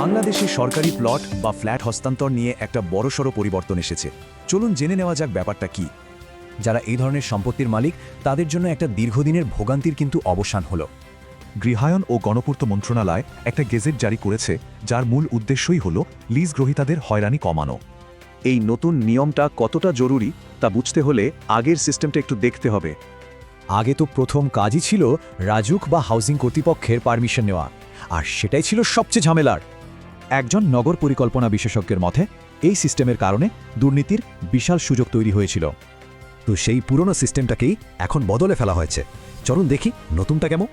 বাংলাদেশে সরকারি প্লট বা ফ্ল্যাট হস্তান্তর নিয়ে একটা বড়সড় পরিবর্তন এসেছে। চলুন জেনে নেওয়া যাক ব্যাপারটা কি। যারা এই ধরনের সম্পত্তির মালিক, তাদের জন্য একটা দীর্ঘদিনের ভোগান্তির কিন্তু অবসান হলো। গৃহায়ন ও গণপূর্ত মন্ত্রণালয় একটা গেজেট জারি করেছে, যার মূল উদ্দেশ্যই হল লিজ গ্রহীতাদের হয়রানি কমানো। এই নতুন নিয়মটা কতটা জরুরি, তা বুঝতে হলে আগের সিস্টেমটা একটু দেখতে হবে। আগে তো প্রথম কাজই ছিল রাজুক বা হাউজিং কর্তৃপক্ষের পারমিশন নেওয়া, আর সেটাই ছিল সবচেয়ে ঝামেলার। একজন নগর পরিকল্পনা বিশেষজ্ঞের মতে, এই সিস্টেমের কারণে দুর্নীতির বিশাল সুযোগ তৈরি হয়েছিল। তো সেই পুরনো সিস্টেমটাকেই এখন বদলে ফেলা হয়েছে। চলুন দেখি নতুনটা কেমন।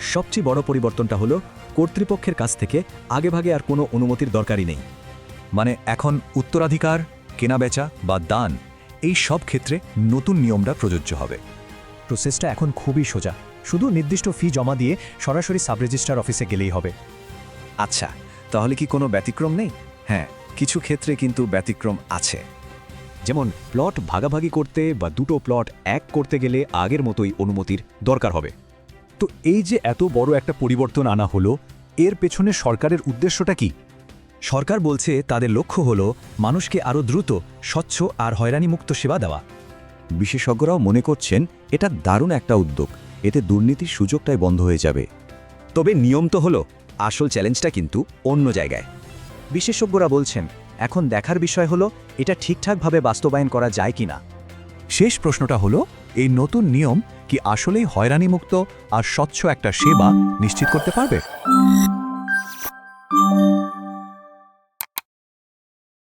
সবচেয়ে বড় পরিবর্তনটা হলো, কর্তৃপক্ষের কাছ থেকে আগেভাগে আর কোনো অনুমতির দরকারই নেই। মানে এখন উত্তরাধিকার, কেনাবেচা বা দান, এই সব ক্ষেত্রে নতুন নিয়মটা প্রযোজ্য হবে। প্রসেসটা এখন খুবই সোজা। শুধু নির্দিষ্ট ফি জমা দিয়ে সরাসরি সাব রেজিস্ট্রার অফিসে গেলেই হবে। আচ্ছা তাহলে কি কোনো ব্যতিক্রম নেই? হ্যাঁ কিছু ক্ষেত্রে কিন্তু ব্যতিক্রম আছে। যেমন, প্লট ভাগাভাগি করতে বা দুটো প্লট এক করতে গেলে আগের মতোই অনুমতির দরকার হবে। তো এই যে এত বড় একটা পরিবর্তন আনা হলো, এর পেছনে সরকারের উদ্দেশ্যটা কি? সরকার বলছে তাদের লক্ষ্য হল মানুষকে আরও দ্রুত, স্বচ্ছ আর হয়রানিমুক্ত সেবা দেওয়া। বিশেষজ্ঞরাও মনে করছেন এটা দারুণ একটা উদ্যোগ। এতে দুর্নীতির সুযোগটাই বন্ধ হয়ে যাবে। তবে নিয়ম তো হলো আসল চ্যালেঞ্জটা কিন্তু অন্য জায়গায়। বিশেষজ্ঞরা বলছেন, এখন দেখার বিষয় হলো, এটা ঠিকঠাকভাবে বাস্তবায়ন করা যায় কি না শেষ প্রশ্নটা হলো, এই নতুন নিয়ম কি আসলেই হয়রানিমুক্ত আর স্বচ্ছ একটা সেবা নিশ্চিত করতে পারবে?